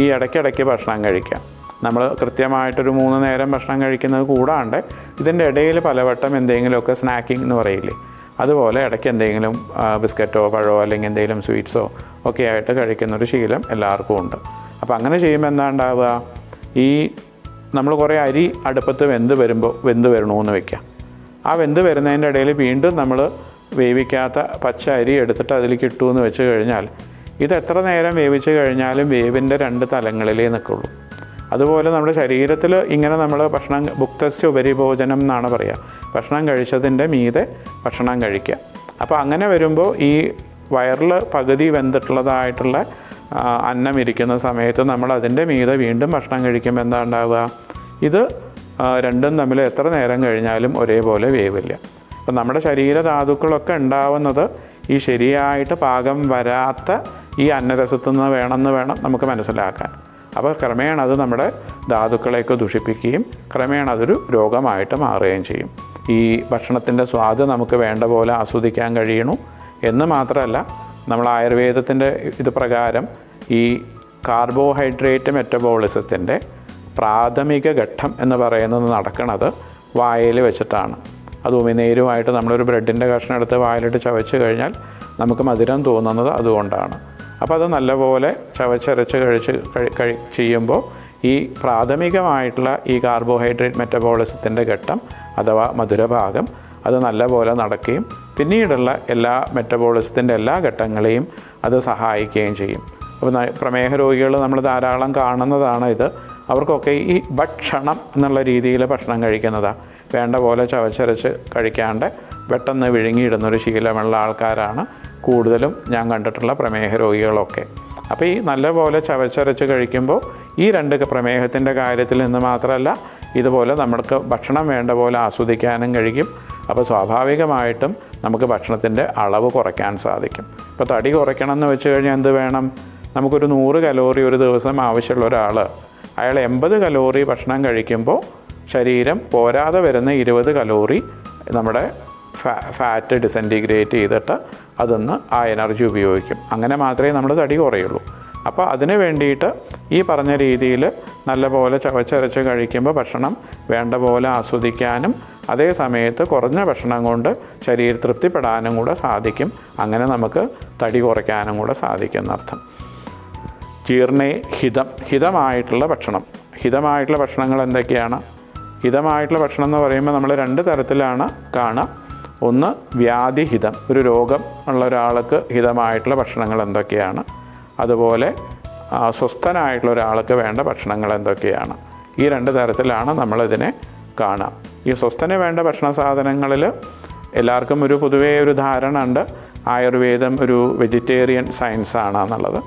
ഈ ഇടയ്ക്കിടയ്ക്ക് ഭക്ഷണം കഴിക്കാം. നമ്മൾ കൃത്യമായിട്ടൊരു മൂന്ന് നേരം ഭക്ഷണം കഴിക്കുന്നത് കൂടാണ്ട് ഇതിന്റെ ഇടയിൽ പലവട്ടം എന്തെങ്കിലുമൊക്കെ സ്നാക്കിംഗ് എന്ന് പറയില്ലേ? അതുപോലെ ഇടയ്ക്ക് എന്തെങ്കിലും ബിസ്ക്കറ്റോ പഴമോ അല്ലെങ്കിൽ എന്തെങ്കിലും സ്വീറ്റ്സോ ഒക്കെ ആയിട്ട് കഴിക്കുന്നൊരു ശീലം എല്ലാവർക്കും ഉണ്ട്. അപ്പോൾ അങ്ങനെ ചെയ്യുമ്പോൾ എന്താ ഉണ്ടാവുക? ഈ നമ്മൾ കുറേ അരി അടുപ്പത്ത് വെന്ത് വരുമ്പോൾ വെന്ത് വരണമെന്ന് വെക്കാം ആ വെന്ത് വരുന്നതിന്റെ ഇടയിൽ വീണ്ടും നമ്മൾ വേവിക്കാത്ത പച്ച അരി എടുത്തിട്ട് അതിലേക്ക് ഇട്ടു എന്ന് വെച്ച് കഴിഞ്ഞാൽ ഇത് എത്ര നേരം വേവിച്ച് കഴിഞ്ഞാലും വേവിന്റെ രണ്ട് തലങ്ങളിലേ നിൽക്കുള്ളൂ. അതുപോലെ നമ്മുടെ ശരീരത്തിൽ ഇങ്ങനെ നമ്മൾ ഭക്ഷണം ഭുക്തസ്യ ഉപരിഭോജനം എന്നാണ് പറയുക. ഭക്ഷണം കഴിച്ചതിന്റെ മീതെ ഭക്ഷണം കഴിക്കുക. അപ്പോൾ അങ്ങനെ വരുമ്പോൾ ഈ വയറിൽ പകുതി വെന്തിട്ടുള്ളതായിട്ടുള്ള അന്നം ഇരിക്കുന്ന സമയത്ത് നമ്മൾ അതിന്റെ മീതെ വീണ്ടും ഭക്ഷണം കഴിക്കുമ്പോൾ എന്താ ഉണ്ടാവുക? ഇത് രണ്ടും തമ്മിൽ എത്ര നേരം കഴിഞ്ഞാലും ഒരേപോലെ വേവില്ല. അപ്പം നമ്മുടെ ശരീരധാതുക്കളൊക്കെ ഉണ്ടാവുന്നത് ഈ ശരിയായിട്ട് പാകം വരാത്ത ഈ അന്നരസത്തു നിന്ന് വേണമെന്ന് വേണം നമുക്ക് മനസ്സിലാക്കാൻ. അപ്പോൾ ക്രമേണ അത് നമ്മുടെ ധാതുക്കളെയൊക്കെ ദുഷിപ്പിക്കുകയും ക്രമേണ അതൊരു രോഗമായിട്ട് മാറുകയും ചെയ്യും. ഈ ഭക്ഷണത്തിന്റെ സ്വാദ് നമുക്ക് വേണ്ട പോലെ ആസ്വദിക്കാൻ കഴിയണു. എന്ന് മാത്രമല്ല നമ്മൾ ആയുർവേദത്തിന്റെ ഇത് പ്രകാരം ഈ കാർബോഹൈഡ്രേറ്റ് മെറ്റബോളിസത്തിന്റെ പ്രാഥമിക ഘട്ടം എന്ന് പറയുന്നത് നടക്കുന്നത് വായയിൽ വെച്ചിട്ടാണ്. അത് ഉമിനീരുമായിട്ട് നമ്മളൊരു ബ്രെഡിന്റെ കഷ്ണം എടുത്ത് വായിലിട്ട് ചവച്ച് കഴിഞ്ഞാൽ നമുക്ക് മധുരം തോന്നുന്നത് അതുകൊണ്ടാണ്. അപ്പോൾ അത് നല്ലപോലെ ചവച്ചരച്ച് കഴിച്ച് കഴി ചെയ്യുമ്പോൾ ഈ പ്രാഥമികമായിട്ടുള്ള ഈ കാർബോഹൈഡ്രേറ്റ് മെറ്റബോളിസത്തിന്റെ ഘട്ടം അഥവാ മധുരഭാഗം അത് നല്ലപോലെ നടക്കുകയും പിന്നീടുള്ള എല്ലാ മെറ്റബോളിസത്തിന്റെ എല്ലാ ഘട്ടങ്ങളെയും അത് സഹായിക്കുകയും ചെയ്യും. അപ്പോൾ പ്രമേഹ രോഗികൾ നമ്മൾ ധാരാളം കാണുന്നതാണ് ഇത്. അവർക്കൊക്കെ ഈ ഭക്ഷണം എന്നുള്ള രീതിയിൽ ഭക്ഷണം കഴിക്കുന്നതാണ് വേണ്ട പോലെ ചവച്ചരച്ച് കഴിക്കാണ്ട് പെട്ടെന്ന് വിഴുങ്ങിയിടുന്നൊരു ശീലമുള്ള ആൾക്കാരാണ് കൂടുതലും ഞാൻ കണ്ടിട്ടുള്ള പ്രമേഹ രോഗികളൊക്കെ. അപ്പോൾ ഈ നല്ലപോലെ ചവച്ചരച്ച് കഴിക്കുമ്പോൾ ഈ രണ്ട് പ്രമേഹത്തിന്റെ കാര്യത്തിൽ നിന്ന് മാത്രമല്ല ഇതുപോലെ നമ്മൾക്ക് ഭക്ഷണം വേണ്ട പോലെ ആസ്വദിക്കാനും കഴിക്കും. അപ്പോൾ സ്വാഭാവികമായിട്ടും നമുക്ക് ഭക്ഷണത്തിന്റെ അളവ് കുറയ്ക്കാൻ സാധിക്കും. ഇപ്പോൾ തടി കുറയ്ക്കണം എന്ന് വെച്ച് കഴിഞ്ഞാൽ എന്ത് വേണം? നമുക്കൊരു നൂറ് കലോറി ഒരു ദിവസം ആവശ്യമുള്ള ഒരാൾ അയാൾ എൺപത് കലോറി ഭക്ഷണം കഴിക്കുമ്പോൾ ശരീരം പോരാതെ വരുന്ന ഇരുപത് കലോറി നമ്മുടെ ഫാറ്റ് ഡിസന്റിഗ്രേറ്റ് ചെയ്തിട്ട് അതൊന്ന് ആ എനർജി ഉപയോഗിക്കും. അങ്ങനെ മാത്രമേ നമ്മുടെ തടി കുറയുള്ളൂ. അപ്പോൾ അതിന് വേണ്ടിയിട്ട് ഈ പറഞ്ഞ രീതിയിൽ നല്ലപോലെ ചവച്ചരച്ച് കഴിക്കുമ്പോൾ ഭക്ഷണം വേണ്ട പോലെ ആസ്വദിക്കാനും അതേ സമയത്ത് കുറഞ്ഞ ഭക്ഷണം കൊണ്ട് ശരീരം തൃപ്തിപ്പെടാനും കൂടെ സാധിക്കും. അങ്ങനെ നമുക്ക് തടി കുറയ്ക്കാനും കൂടെ സാധിക്കും എന്നർത്ഥം. ജീർണേ ഹിതം ഹിതമായിട്ടുള്ള ഭക്ഷണം. ഹിതമായിട്ടുള്ള ഭക്ഷണങ്ങൾ എന്തൊക്കെയാണ്? ഹിതമായിട്ടുള്ള ഭക്ഷണം എന്ന് പറയുമ്പോൾ നമ്മൾ രണ്ട് തരത്തിലാണ് കാണുക. ഒന്ന് വ്യാധിഹിതം ഒരു രോഗം ഉള്ള ഒരാൾക്ക് ഹിതമായിട്ടുള്ള ഭക്ഷണങ്ങൾ എന്തൊക്കെയാണ്? അതുപോലെ അസ്വസ്ഥനായിട്ടുള്ള സ്വസ്ഥനായിട്ടുള്ള ഒരാൾക്ക് വേണ്ട ഭക്ഷണങ്ങൾ എന്തൊക്കെയാണ്? ഈ രണ്ട് തരത്തിലാണ് നമ്മളിതിനെ കാണാം. ഈ സ്വസ്ഥന് വേണ്ട ഭക്ഷണ സാധനങ്ങളിൽ എല്ലാവർക്കും ഒരു പൊതുവേ ഒരു ധാരണ ഉണ്ട്. ആയുർവേദം ഒരു വെജിറ്റേറിയൻ സയൻസ് ആണ് എന്നുള്ളത്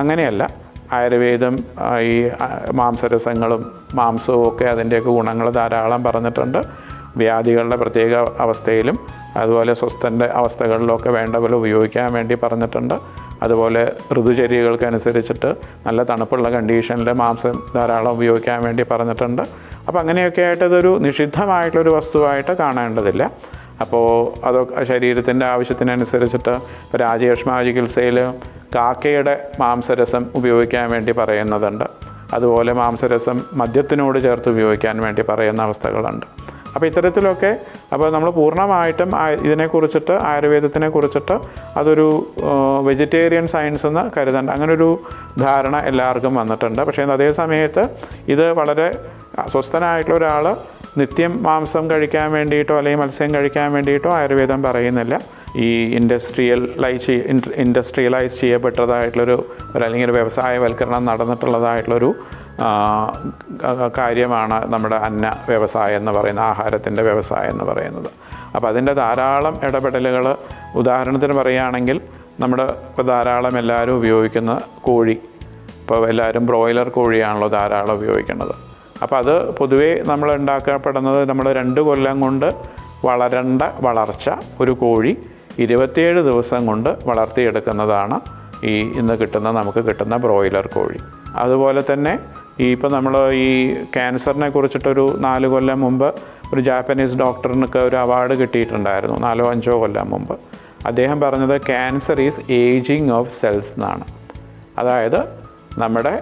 അങ്ങനെയല്ല ആയുർവേദം ഈ മാംസരസങ്ങളും മാംസവും ഒക്കെ അതിന്റെയൊക്കെ ഗുണങ്ങൾ ധാരാളം പറഞ്ഞിട്ടുണ്ട്. വ്യാധികളുടെ പ്രത്യേക അവസ്ഥയിലും അതുപോലെ സ്വസ്ഥന്റെ അവസ്ഥകളിലൊക്കെ വേണ്ട പോലെ ഉപയോഗിക്കാൻ വേണ്ടി പറഞ്ഞിട്ടുണ്ട്. അതുപോലെ ഋതുചര്യകൾക്കനുസരിച്ചിട്ട് നല്ല തണുപ്പുള്ള കണ്ടീഷനിൽ മാംസം ധാരാളം ഉപയോഗിക്കാൻ വേണ്ടി പറഞ്ഞിട്ടുണ്ട്. അപ്പോൾ അങ്ങനെയൊക്കെ ആയിട്ട് ഇതൊരു നിഷിദ്ധമായിട്ടുള്ളൊരു വസ്തുവായിട്ട് കാണേണ്ടതില്ല. അപ്പോൾ അതൊക്കെ ശരീരത്തിന്റെ ആവശ്യത്തിനനുസരിച്ചിട്ട് ഇപ്പോൾ രാജേഷ്മാ ചികിത്സയിൽ കാക്കയുടെ മാംസരസം ഉപയോഗിക്കാൻ വേണ്ടി പറയുന്നതുണ്ട്. അതുപോലെ മാംസരസം മദ്യത്തിനോട് ചേർത്ത് ഉപയോഗിക്കാൻ വേണ്ടി പറയുന്ന അവസ്ഥകളുണ്ട്. അപ്പോൾ ഇത്തരത്തിലൊക്കെ അപ്പോൾ നമ്മൾ പൂർണമായിട്ടും ഇതിനെക്കുറിച്ചിട്ട് ആയുർവേദത്തിനെ കുറിച്ചിട്ട് അതൊരു വെജിറ്റേറിയൻ സയൻസ് എന്ന് കരുതണ്ട. അങ്ങനൊരു ധാരണ എല്ലാവർക്കും വന്നിട്ടുണ്ട്. പക്ഷേ അതേ സമയത്ത് ഇത് വളരെ സ്വസ്ഥനായിട്ടുള്ള ഒരാൾ നിത്യം മാംസം കഴിക്കാൻ വേണ്ടിയിട്ടോ അല്ലെങ്കിൽ മത്സ്യം കഴിക്കാൻ വേണ്ടിയിട്ടോ ആയുർവേദം പറയുന്നില്ല. ഈ ഇൻഡസ്ട്രിയൽ ഇൻഡസ്ട്രിയലൈസ് ഇൻഡസ്ട്രിയലൈസ് ചെയ്യപ്പെട്ടതായിട്ടുള്ളൊരു അല്ലെങ്കിൽ ഒരു വ്യവസായവൽക്കരണം നടന്നിട്ടുള്ളതായിട്ടുള്ളൊരു കാര്യമാണ് നമ്മുടെ അന്ന വ്യവസായം എന്ന് പറയുന്ന ആഹാരത്തിന്റെ വ്യവസായം എന്ന് പറയുന്നത്. അപ്പോൾ അതിന്റെ ധാരാളം ഇടപെടലുകൾ ഉദാഹരണത്തിന് പറയുകയാണെങ്കിൽ നമ്മുടെ ഇപ്പോൾ ധാരാളം എല്ലാവരും ഉപയോഗിക്കുന്ന കോഴി ഇപ്പോൾ എല്ലാവരും ബ്രോയിലർ കോഴിയാണല്ലോ ധാരാളം ഉപയോഗിക്കുന്നത്. അപ്പോൾ അത് പൊതുവേ നമ്മൾ ഉണ്ടാക്കപ്പെടുന്നത് നമ്മൾ രണ്ട് കൊല്ലം കൊണ്ട് വളരേണ്ട വളർച്ച ഒരു കോഴി ഇരുപത്തിയേഴ് ദിവസം കൊണ്ട് വളർത്തിയെടുക്കുന്നതാണ് ഈ ഇന്ന് കിട്ടുന്ന നമുക്ക് കിട്ടുന്ന ബ്രോയിലർ കോഴി. അതുപോലെ തന്നെ ഈ ഇപ്പോൾ നമ്മൾ ഈ ക്യാൻസറിനെ കുറിച്ചിട്ടൊരു നാല് കൊല്ലം മുമ്പ് ഒരു ജാപ്പനീസ് ഡോക്ടറിനൊക്കെ ഒരു അവാർഡ് കിട്ടിയിട്ടുണ്ടായിരുന്നു നാലോ അഞ്ചോ കൊല്ലം മുമ്പ്. അദ്ദേഹം പറഞ്ഞത് cancer is ageing of cells എന്നാണ്. അതായത് നമ്മുടെ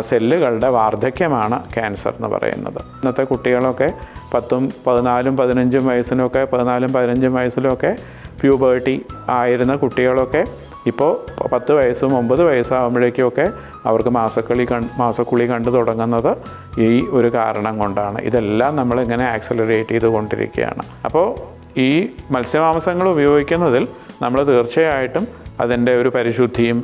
സെല്ലുകളുടെ വാർദ്ധക്യമാണ് ക്യാൻസർ എന്ന് പറയുന്നത്. ഇന്നത്തെ കുട്ടികളൊക്കെ പത്തും പതിനാലും പതിനഞ്ചും വയസ്സിനൊക്കെ പതിനാലും പതിനഞ്ചും വയസ്സിലൊക്കെ പ്യൂബേർട്ടി ആയിരുന്ന കുട്ടികളൊക്കെ ഇപ്പോൾ പത്ത് വയസ്സും ഒമ്പത് വയസ്സാകുമ്പോഴേക്കുമൊക്കെ അവർക്ക് മാസക്കളി കൺ മാസക്കുളി കണ്ടു തുടങ്ങുന്നത് ഈ ഒരു കാരണം കൊണ്ടാണ്. ഇതെല്ലാം നമ്മൾ ഇങ്ങനെ ആക്സലറേറ്റ് ചെയ്തുകൊണ്ടിരിക്കുകയാണ്. അപ്പോൾ ഈ മത്സ്യമാംസങ്ങൾ ഉപയോഗിക്കുന്നതിൽ നമ്മൾ തീർച്ചയായിട്ടും അതിന്റെ ഒരു പരിശുദ്ധിയും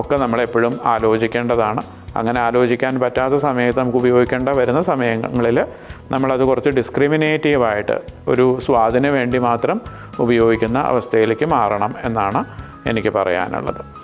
ഒക്കെ നമ്മളെപ്പോഴും ആലോചിക്കേണ്ടതാണ്. അങ്ങനെ ആലോചിക്കാൻ പറ്റാത്ത സമയത്ത് നമുക്ക് ഉപയോഗിക്കേണ്ട വരുന്ന സമയങ്ങളിൽ നമ്മളത് കുറച്ച് ഡിസ്ക്രിമിനേറ്റീവായിട്ട് ഒരു സ്വാദിന് വേണ്ടി മാത്രം ഉപയോഗിക്കുന്ന അവസ്ഥയിലേക്ക് മാറണം എന്നാണ് എനിക്ക് പറയാനുള്ളത്.